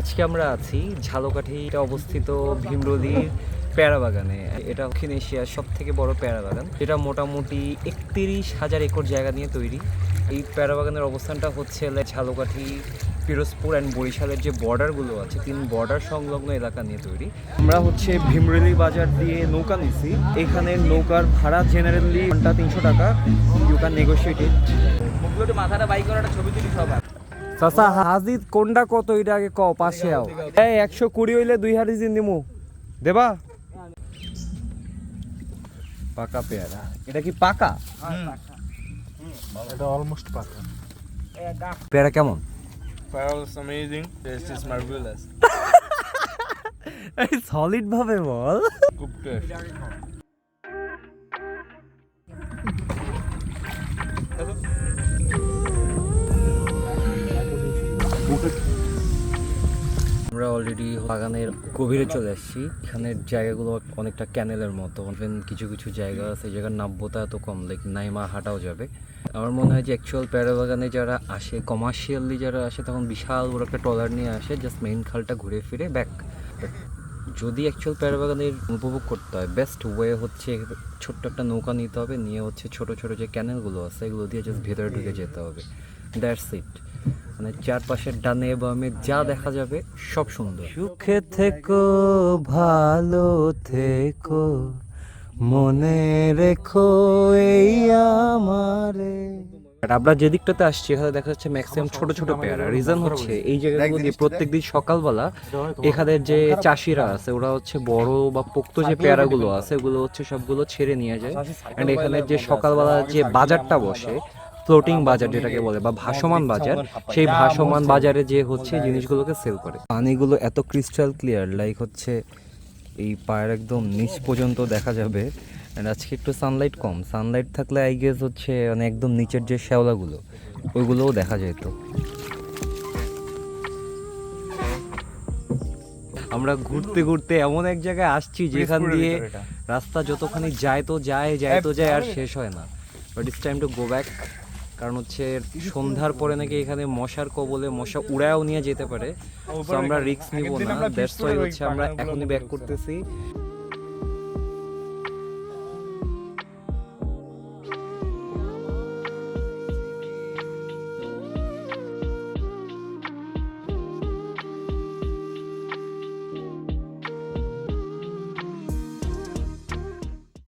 আজকে আমরা আছি ঝালকাঠিতে অবস্থিত ভীমরলির প্যারা বাগানে। এটা দক্ষিণ এশিয়ার সব থেকে বড় প্যারা বাগান। এটা মোটামুটি একত্রিশ হাজার একর জায়গা নিয়ে তৈরি। এই প্যারা বাগানের অবস্থানটা হচ্ছে ঝালকাঠি, পিরোজপুর অ্যান্ড বরিশালের যে বর্ডারগুলো আছে, তিন বর্ডার সংলগ্ন এলাকা নিয়ে তৈরি। আমরা হচ্ছে ভীমরেলি বাজার দিয়ে নৌকা নিছি। এখানে নৌকার ভাড়া জেনারেলি ঘণ্টা তিনশো টাকা। ইউ মাথাটা বাইক করে একটা ছবি তুলি সবার। চাচা হাজির কোনটা কত এটা আগে ক পাশে আও। এই একশো কুড়ি হইলে দুই হাড়ি জিন দিমু। দেবা? পাকা পেয়ারা। এটা কি পাকা? এটা অলমোস্ট পাকা। পেয়ারা কেমন? সলিড ভাবে বল। খুব টেস্ট আমরা অলরেডি বাগানের গভীরে চলে আসছি। এখানের জায়গাগুলো অনেকটা ক্যানেলের মতো। ইভেন কিছু কিছু জায়গা আছে জায়গার নাব্যতা এত কম লাইক নাইমা হাঁটাও যাবে। আমার মনে হয় যে অ্যাকচুয়াল প্যারা বাগানে যারা আসে কমার্শিয়ালি যারা আসে, তখন বিশাল বড় একটা ট্রলার নিয়ে আসে জাস্ট মেইন খালটা ঘুরে ফিরে, ব্যাক। যদি অ্যাকচুয়াল প্যারা বাগানের উপভোগ করতে হয় বেস্ট ওয়ে হচ্ছে ছোট্ট একটা নৌকা নিতে হবে, নিয়ে হচ্ছে ছোট ছোট যে ক্যানেলগুলো আছে, এগুলো দিয়ে জাস্ট ভেতরে ঢুকে যেতে হবে। দ্যাটস ইট মানে চারপাশের ডানে বামে যা দেখা যাবে সব সুন্দর। সুখে থেকো ভালো থেকো মনে রেখো এই আমারে। আমরা যে দিকটাতে আসছি এখানে দেখা যাচ্ছে ম্যাক্সিমাম ছোট ছোট পেয়ারা রিজন হচ্ছে এই জায়গাগুলো দিয়ে প্রত্যেকদিন সকালবেলা এখানে যে চাষিরা আছে ওরা হচ্ছে বড় বা পোক্ত যে পেয়ারাগুলো আছে ওগুলো হচ্ছে সবগুলো ছেড়ে নিয়ে যায়। এন্ড এখানে যে সকালবেলা যে বাজারটা বসে ফ্লোটিং বাজার যেটাকে বলে বা ভাসমান বাজার সেই ভাসমান বাজারে যে হচ্ছে জিনিসগুলোকে সেল করে। পানিগুলো এত ক্রিস্টাল ক্লিয়ার লাইক হচ্ছে এই পায়ের একদম নিচ পর্যন্ত দেখা যাবে। আজকে একটু সানলাইট কম। সানলাইট থাকলে আই গেস হচ্ছে মানে একদম নিচের যে শ্যাওলাগুলো ওইগুলোও দেখা যেত আমরা ঘুরতে ঘুরতে এমন এক জায়গায় আসছি যেখান দিয়ে রাস্তা যতখানি যায় তো যায় যায় তো যায় আর শেষ হয় না। But it's time to go back কারণ হচ্ছে সন্ধ্যার পরে নাকি এখানে মশার কবলে মশা উড়ায়ও নিয়ে যেতে পারে। আমরা রিক্স নিব না। ব্যস্ত ওয়াই হচ্ছে আমরা এখনই ব্যাক করতেছি।